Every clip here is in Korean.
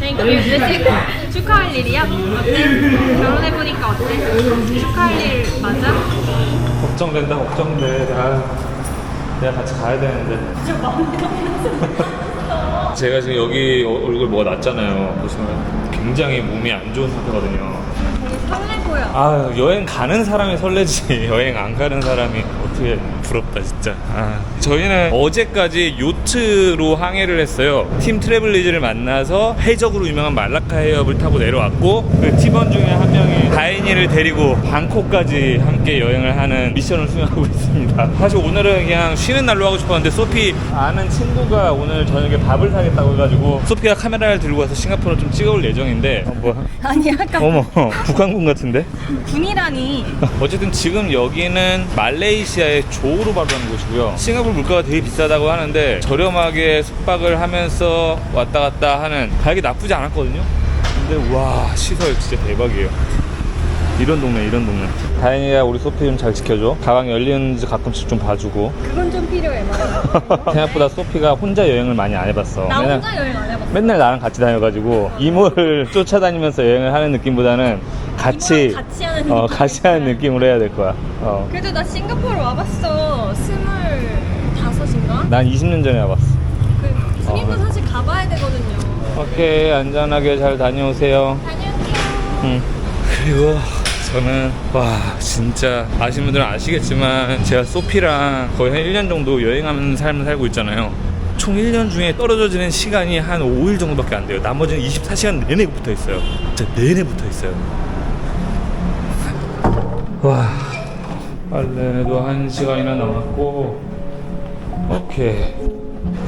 네, 축하할 일이야? 어때? 결혼해보니까 어때? 축하할 일 맞아? 걱정된다 걱정돼 아, 내가 같이 가야 되는데 제가 지금 여기 어- 얼굴 뭐가 났잖아요 보시면 굉장히 몸이 안 좋은 상태거든요 되게 설레 보여. 아 여행 가는 사람이 설레지 여행 안 가는 사람이 어떻게 부럽다 진짜. 아, 저희는 어제까지 요트로 항해를 했어요. 팀 트래블리즈를 만나서 해적으로 유명한 말라카 해협을 타고 내려왔고 그 팀원 중에 한 명이 다인이를 데리고 방콕까지 함께 여행을 하는 미션을 수행하고 있습니다. 사실 오늘은 그냥 쉬는 날로 하고 싶었는데 소피 아는 친구가 오늘 저녁에 밥을 사겠다고 해가지고 소피가 카메라를 들고 와서 싱가포르를 좀 찍어올 예정인데 어, 뭐? 아니 아까 어머 북한군 같은데? 군이라니. 어쨌든 지금 여기는 말레이시아의 조우르바루라는 곳이고요. 싱가포르 물가가 되게 비싸다고 하는데 저렴하게 숙박을 하면서 왔다 갔다 하는 가격이 나쁘지 않았거든요. 근데 와 시설 진짜 대박이에요. 이런 동네 이런 동네. 다행이야 우리 소피 좀 잘 지켜줘. 가방 열리는지 가끔씩 좀 봐주고. 그건 좀 필요해. 맞아. 생각보다 소피가 혼자 여행을 많이 안 해봤어. 나 맨날- 혼자 여행 안 해봤어. 맨날 나랑 같이 다녀가지고 이모를 쫓아다니면서 여행을 하는 느낌보다는 같이 이모랑 같이 하는 어, 느낌. 같이 하는 느낌으로 해야 될 거야. 어. 그래도 나 싱가포르 와봤어. 스물다섯인가? 난 20년 전에 와봤어. 그 스님도 어. 사실 가봐야 되거든요. 오케이 안전하게 잘 다녀오세요. 다녀올게요. 응. 그리고 저는 와 진짜 아시는 분들은 아시겠지만 제가 소피랑 거의 한 1년 정도 여행하는 삶을 살고 있잖아요. 총 1년 중에 떨어져 지는 시간이 한 5일 정도밖에 안 돼요. 나머지는 24시간 내내 붙어 있어요. 진짜 내내 붙어 있어요. 와 빨래도 한 시간이나 남았고 오케이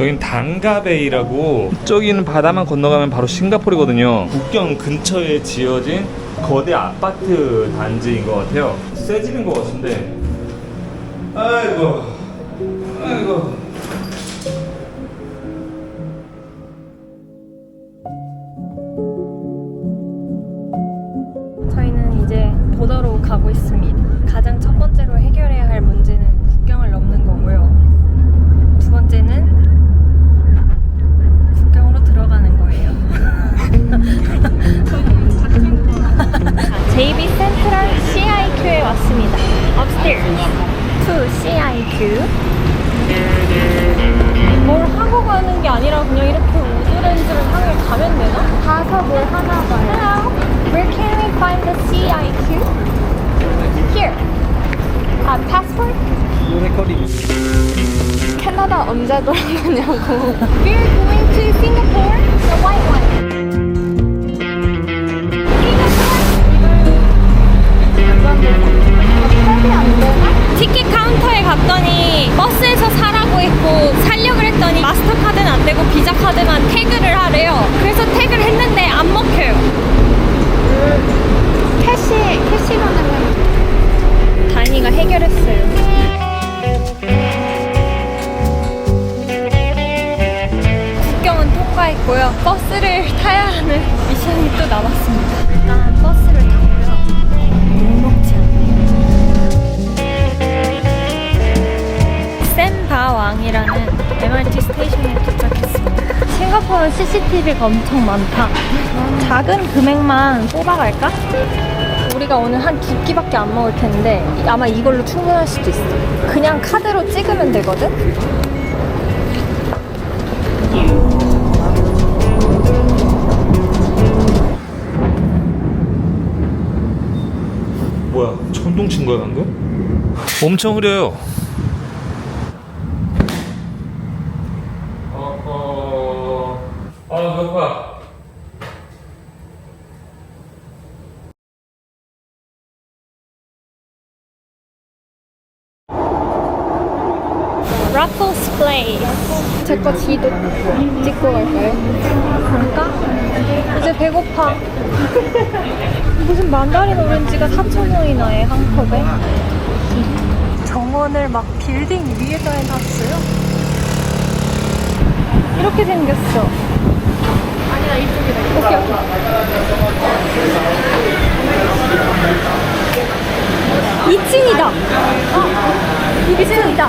여긴 단가베이라고 저기는 바다만 건너가면 바로 싱가포르거든요 국경 근처에 지어진 거대 아파트 단지인 것 같아요. 새 집인 것 같은데. 아이고. 아이고 the CIQ? Here. 아, passport? 캐나다 언제 돌아가냐고. We're going to Singapore, the white one. CCTV가 엄청 많다. 작은 금액만 뽑아갈까? 우리가 오늘 한 두 끼밖에 안 먹을 텐데 아마 이걸로 충분할 수도 있어. 그냥 카드로 찍으면 되거든? 뭐야 천둥 친 거야 방금? 엄청 흐려요 어허 아 배고파 Raffles Place. 제거 지도 찍고 갈까요? 그럴까? 이제 배고파. 무슨 만다린 오렌지가 4,000원이나 해, 한 컵에. 정원을 막 빌딩 위에다 해놨어요. 이렇게 생겼어. 아니야, 이쪽이다. 오케이, 오케이. 2층이다. 어, 2층이다.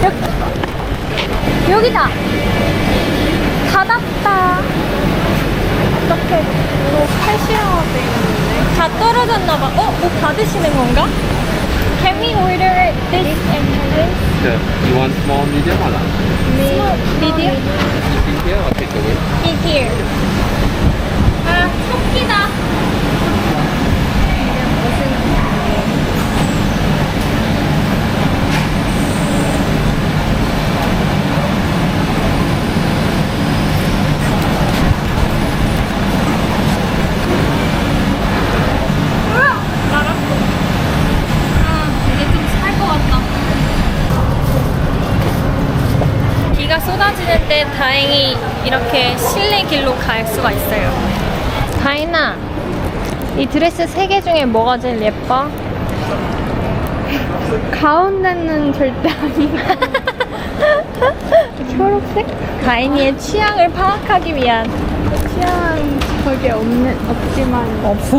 이렇게. 여기다. 닫았다. 어떡해. 이거 캐시어가 돼 있는데. 다 떨어졌나봐. 어? 뭐 받으시는 건가? Can we order this and this? Sure. You want small, medium or large? Small, medium? Eating here or take away? In here. 아, 토끼다. 쏟아지는데 다행히 이렇게 실내 길로 갈 수가 있어요. 다인아, 이 드레스 세 개 중에 뭐가 제일 예뻐? 가운데는 절대 아니고 초록색? 다인이의 취향을 파악하기 위한 취향 거기 없는 없지만 없어.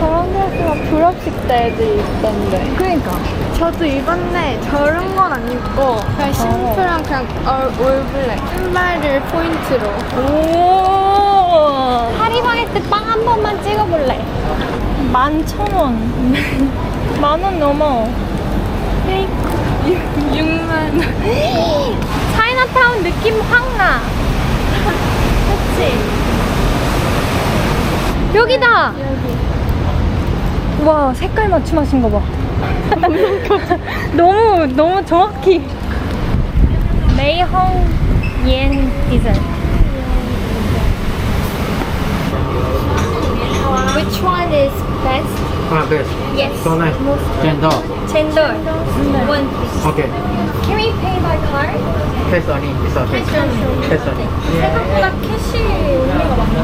저런 드레스가 졸업식 때 애들이 입던데. 그러니까. 저도 입었는데 저런 건 안 입고 그냥 심플한 그냥 얼, 올블랙 신발을 포인트로. 오 파리바게뜨 빵 한 번만 찍어볼래? 만 천 원. 만 원 넘어. 6만 원. 차이나타운 느낌 확 나. 그치? 여기다! 와, 색깔 맞춤하신 거 봐. 너무, 너무 정확히. 메이헝 옌 디자인. Which one is best? Ah, best. Yes. So nice. Chendol. 젠돌. One please. Okay. We pay by card? Cash only. It's okay. Cash only. 생각보다 캐시 의미가 많네.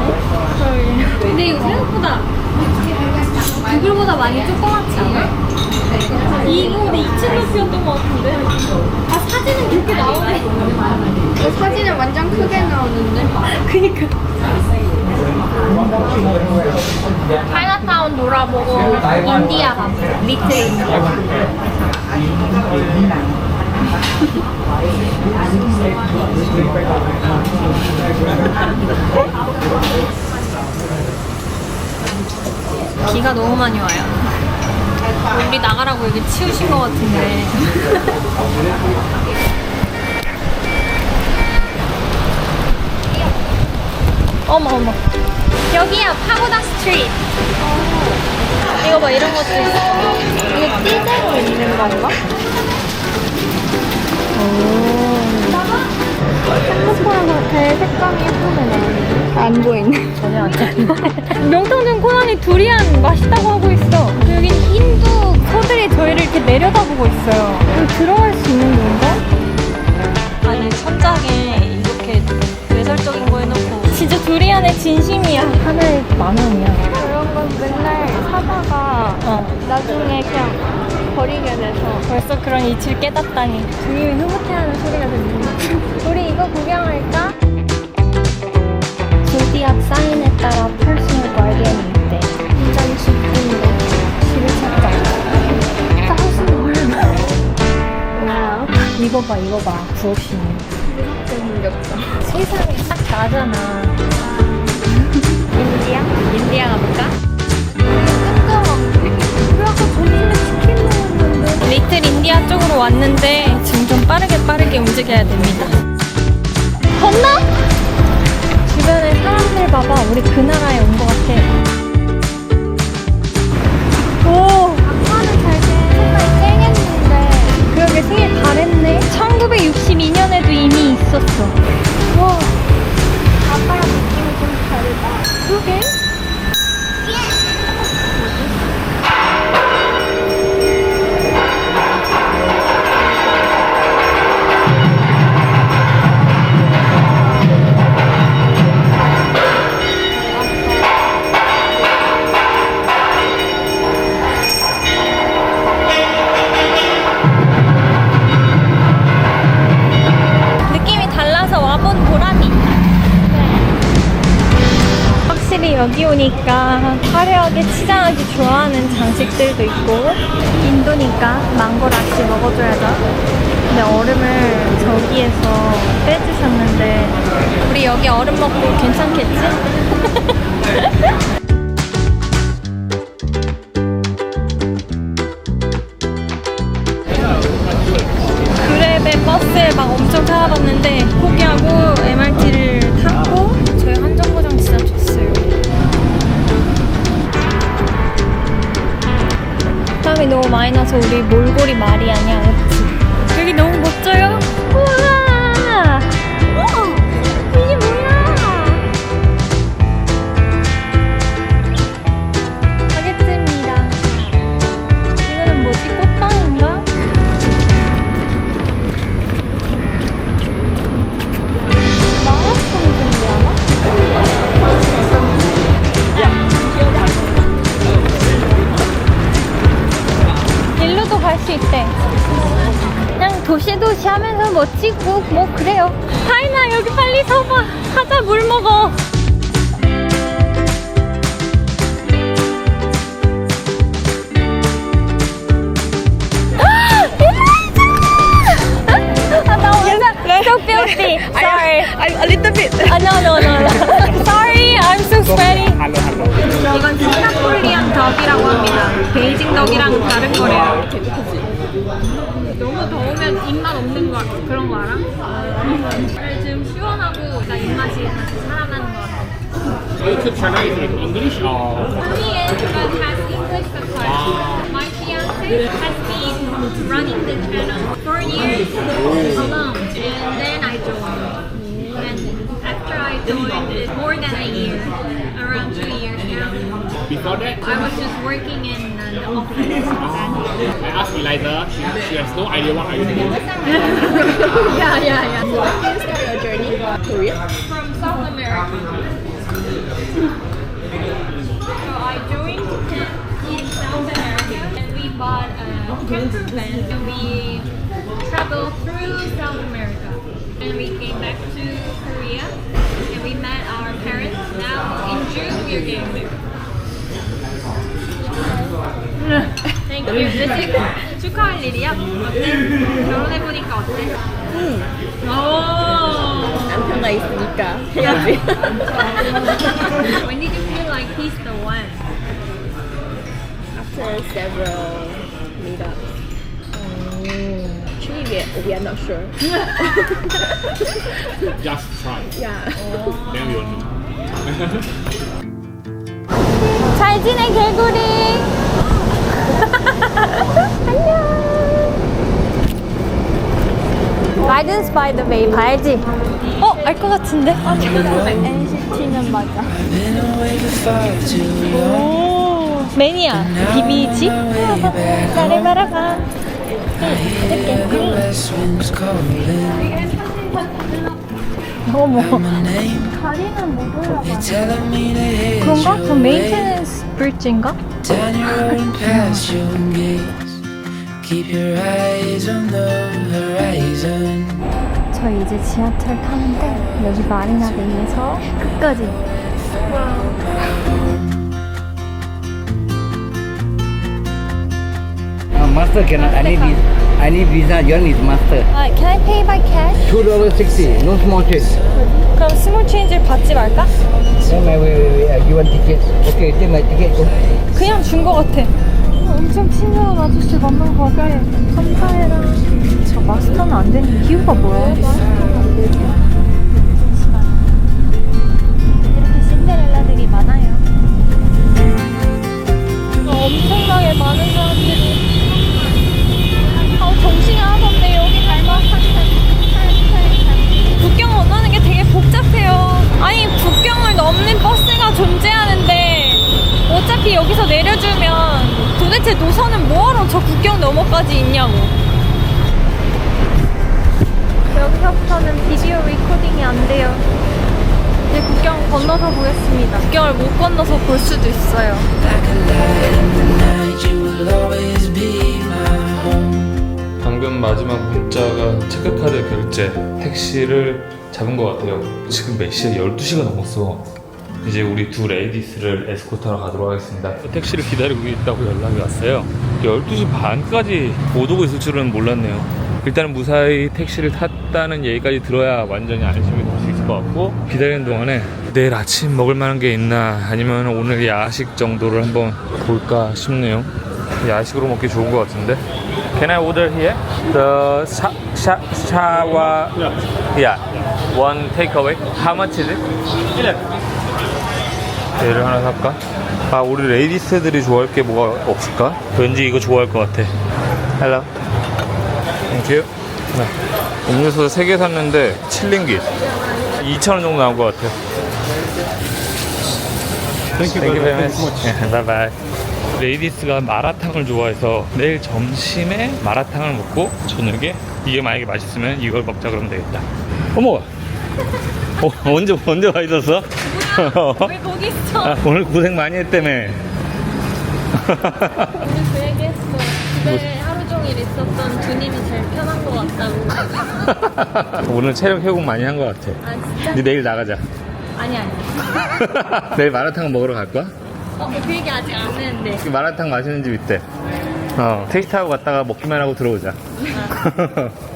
근데 이거 생각보다 구글보다 많이 조그맣지 않아? 이거 2층 높이였던 것 같은데. 아 사진은 그렇게 나오네. 그 사진은 완전 크게 나오는데. 그니까. 차이나타운 돌아보고 인디아 가보자. 리틀 인디아. 비가 너무 많이 와요. 우리 나가라고 여기 치우신 것 같은데. 어머 어머. 여기야 파고다 스트리트. 이거 봐 이런 것도 있어. 이게 띠대로 있는 건가? 생각보다 배 색감이 예쁘네 나는. 안 보이네. 전혀 안 돼. 명탕전 코난이 두리안 맛있다고 하고 있어. 여긴 인도 서들이 저희를 이렇게 내려다보고 있어요. 여기 들어갈 수 있는 건가? 깨닫다니. 주님이 흐뭇해하는 소리가 들리네. 우리 이거 구경할까? 조디악 사인에 따라 퍼스널 가디언이 있대. 굉장히 기쁜데. 집을 찾자. 사우스는 얼마? 와우. 이거 봐, 이거 봐. 부업신이. 생겼다. 세상에 딱 나잖아. 인디아? 인디아 가볼까? 왔는데 지금 좀 빠르게 빠르게 움직여야 됩니다. 건너? 주변에 사람들 봐봐. 우리 그 나라에 온 것 같아. 오! 아빠는 되게 정말 쨍했는데. 그러게 생일 잘했네. 1962년에도 이미 있었어. 와, 아빠랑 느낌이 좀 다르다. 그러게. 여기 오니까 화려하게 치장하기 좋아하는 장식들도 있고 인도니까 망고 라시 먹어줘야죠. 근데 얼음을 저기 여기에서 빼주셨는데 우리 여기 얼음 먹고 괜찮겠지? 하면서 뭐뭐 그래요. 하이나 여기 빨리 서봐. 가자 물 먹어. 아, 나 오늘 so filthy. Sorry. A little bit. 아, no, no, no, no. Sorry, I'm so sweaty. 이건 싱가포리안 덕이라고 합니다. 베이징 덕이랑 다른 거래요. 너무 더우면 입맛 없는 거 그런 거 알아? 그래, 지금 시원하고 나 입맛이 다시 살아나는 거 같아. YouTube channel is in English or Only is but has English subtitles. My fiance has been running the channel for years alone, and then I joined. And after I joined, more than a year, around two years now. before that? I was just working in uh. I asked Eliza, she, she has no idea what are you doing. yeah, yeah, yeah. When did you start your journey? Korea? From South America. So I joined in South America and we bought a camper van and we traveled through South America. And we came back to Korea and we met our parents. Now in June we are getting married. Thank you. this 축하할 일이야? 어때? 결혼해보니까 어때? 오. 남편가 있으니까 해야지. when did you feel like he's the one? After several meetups. Actually, we, we are not sure. Just try. Yeah. Then you'll know. 잘 지내 개구리. 안녕. Gardens by the Bay 봐야지. 어, 알 것 같은데? 아. NCT는 맞아. 오, 매니아 비비지? 나를 바라봐. 어머, 다리는 못 올라가. 그런가? 저 메인테넌스 브릿지인가? Down your road and past your gates. Keep your eyes on the horizon. 저희 이제 지하철 타는데 여기 마리나 베이에서 끝까지 Uh, master cannot. I need visa. I need visa. Your is master. 아, can I pay by cash? Two dollar sixty. No small change. 그럼 스몰 체인지를 받지 말까? Then my way, way, way. You want ticket? Okay, take my ticket. Go. 그냥 준 거 같아. 엄청 친절한 아저씨 만난 거 같아 감사해라 못 건너서 볼 수도 있어요. 방금 마지막 문자가 체크카드 결제 택시를 잡은 것 같아요. 지금 몇 시야? 12시가 넘었어. 이제 우리 두 레이디스를 에스코트하러 가도록 하겠습니다. 택시를 기다리고 있다고 연락이 왔어요. 12시 반까지 못 오고 있을 줄은 몰랐네요. 일단은 무사히 택시를 탔다는 얘기까지 들어야 완전히 안심이 될 수 있을 것 같고 기다리는 동안에 내일 아침 먹을 만한 게 있나 아니면 오늘 야식 정도를 한번 볼까 싶네요 야식으로 먹기 좋은 것 같은데 Can I order here? The 샤, 샤, 샤와 Yeah One takeaway How much is it? 얘를 하나 살까? 아 우리 레이디스들이 좋아할 게 뭐가 없을까? 왠지 이거 좋아할 것 같아 Hello 땡큐 네. 음료수 3개 샀는데 7링깃 2,000원 정도 나온 것 같아요 Thank you very much Bye bye 레이디스가 마라탕을 좋아해서 내일 점심에 마라탕을 먹고 저녁에 이게 만약에 맛있으면 이걸 먹자 그러면 되겠다 어머 어, 언제 언제 와 있었어? 왜 거기 있어? 아, 오늘 고생 많이 했다며 우리 그 얘기했어. 집에 하루 종일 있었던 주님이 제일 편한 것 같다고. 오늘 체력 회복 많이 한 것 같아 아 진짜? 근데 내일 나가자 아니 아니. 내일 마라탕 먹으러 갈 거야? 어, 그 얘기 아직 안 했는데. 그 마라탕 맛있는 집 있대 어 타고 갔다가 먹기만 하고 들어오자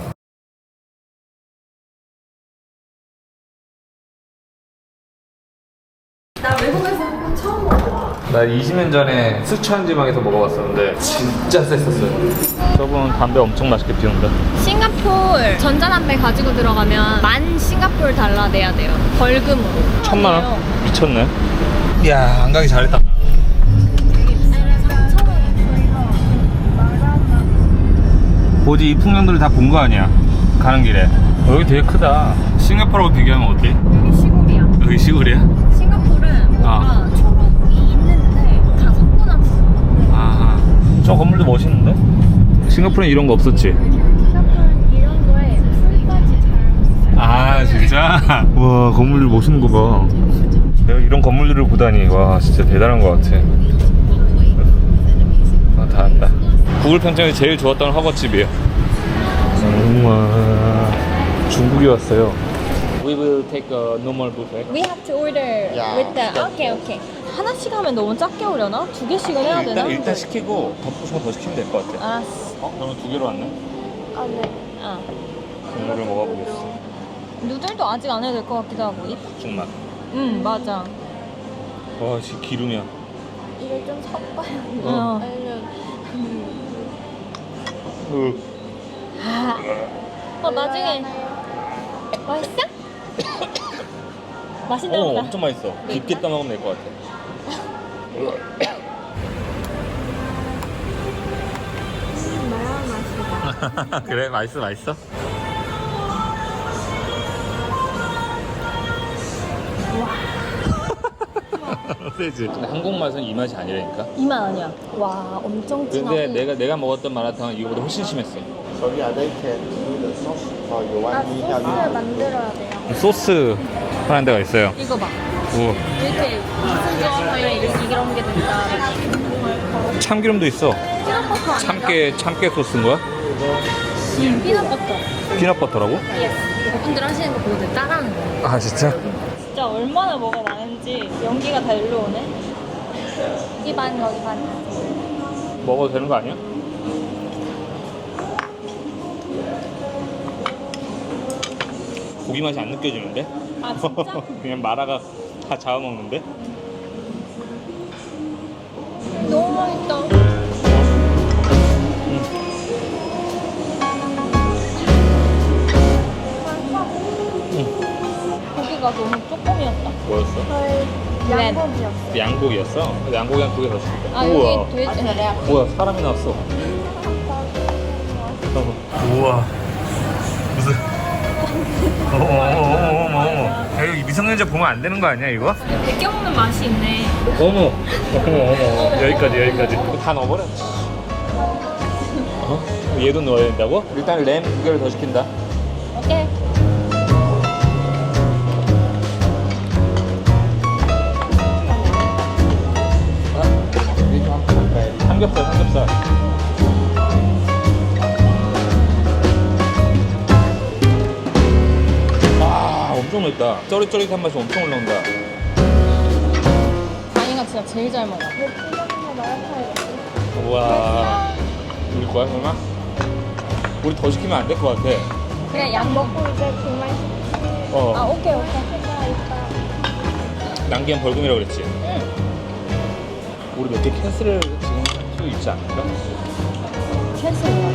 나 외국에서 처음 먹어. 나 20년 전에 스촨 지방에서 먹어봤었는데 진짜 셌었어요 저분 담배 엄청 맛있게 피운다 싱가폴 전자담배 가지고 들어가면 만 싱가폴 달러 내야 돼요. 벌금으로. 천만 원? 미쳤네 이야 안 가기 잘했다 보지 이 풍경들을 다 본 거 아니야 가는 길에 어, 여기 되게 크다 싱가포르하고 비교하면 어때? 여기 시골이야. 여기 시골이야? 싱가폴은 뭔가 초록이 있는데 다 섞어놨어. 아저 건물도 멋있는데? 싱가포르는 이런 거 없었지? 싱가포르는 이런 거에 풀까지 잘 아 진짜? 와 건물들 멋있는 거 봐 내가 이런 건물들을 보다니 와 진짜 대단한 것 같아 아 다 안다 구글 평점에서 제일 좋았던 허거집이에요 우와 중국에 왔어요 We will take a normal buffet We have to order with the. 오케이 오케이. 하나씩 하면 너무 작게 오려나? 두 개씩은 해야 되나? 일단, 일단 시키고 덮고 더 시키면 될 것 같아 알았어. 어? 그러면 두 개로 왔네? 아, 네. 어. 국물을 먹어보겠어 누들도 아직 안 해도 될 것 같기도 하고. 이- 죽맛 응 맞아. 와 씨, 기름이야 이걸 좀 섞어야 돼. 어. 아니면 으. 어 나중에 맛있어? 맛있나 어 보다. 엄청 맛있어 깊게 떠먹으면 될 것 같아. 그래 맛있어 맛있어 세지 근데 한국 맛은 이 맛이 아니라니까 이만 아니야. 와 엄청 진하고. 근데 내가 내가 먹었던 마라탕은 이거보다 훨씬 심했어 the sauce or you 아, 소스를? 만들어야 돼요. 소스 하는 데가 있어요 이거 봐. 오 이렇게 무슨 조합하면 이렇게 이런 게 된다. 참기름도 있어 피넛버터 아닌가? 참깨 참깨 소스인 거야? 음, 피넛버터. 피넛버터라고? 예스. 그분들 하시는 거 보고 따라하는 거야. 아 진짜? 진짜 얼마나 뭐가 많은지 연기가 다 일로 오네. 여기 반 여기 반. 먹어도 되는 거 아니야? 고기 맛이 안 느껴지는데? 아 진짜? 그냥 마라가 다 잡아먹는데? 너무 맛있다. 고기가 너무 조금이었다. 뭐였어? 양고기였어요. 양고기였어? 양고기 한두개더 시킬게 아 여기 돼지. 뭐야 사람이 나왔어 우와 무슨 어머 어머 어머 어머 야, 이거 미성년자 보면 안 되는 거 아니야 이거? 베껴 먹는 맛이 있네. 어머 어머 어머 여기까지 여기까지 다 넣어버려 어? 얘도 넣어야 된다고? 일단 램 두 개를 더 시킨다 오케이. 삼겹살 삼겹살 맵다 쩌릿쩌릿한 맛이 엄청 올라온다 다이가 진짜 제일 잘 먹어. 우와 우리 거야 설마? 우리 더 시키면 안 될 것 같아. 그냥 양 먹고 먹고 이제 그만 어. 아 오케이 오케이 남기면 벌금이라고 그랬지? 우리 몇 개 캔슬을 지금 할수 있지 않을까? 캔슬 뭐지?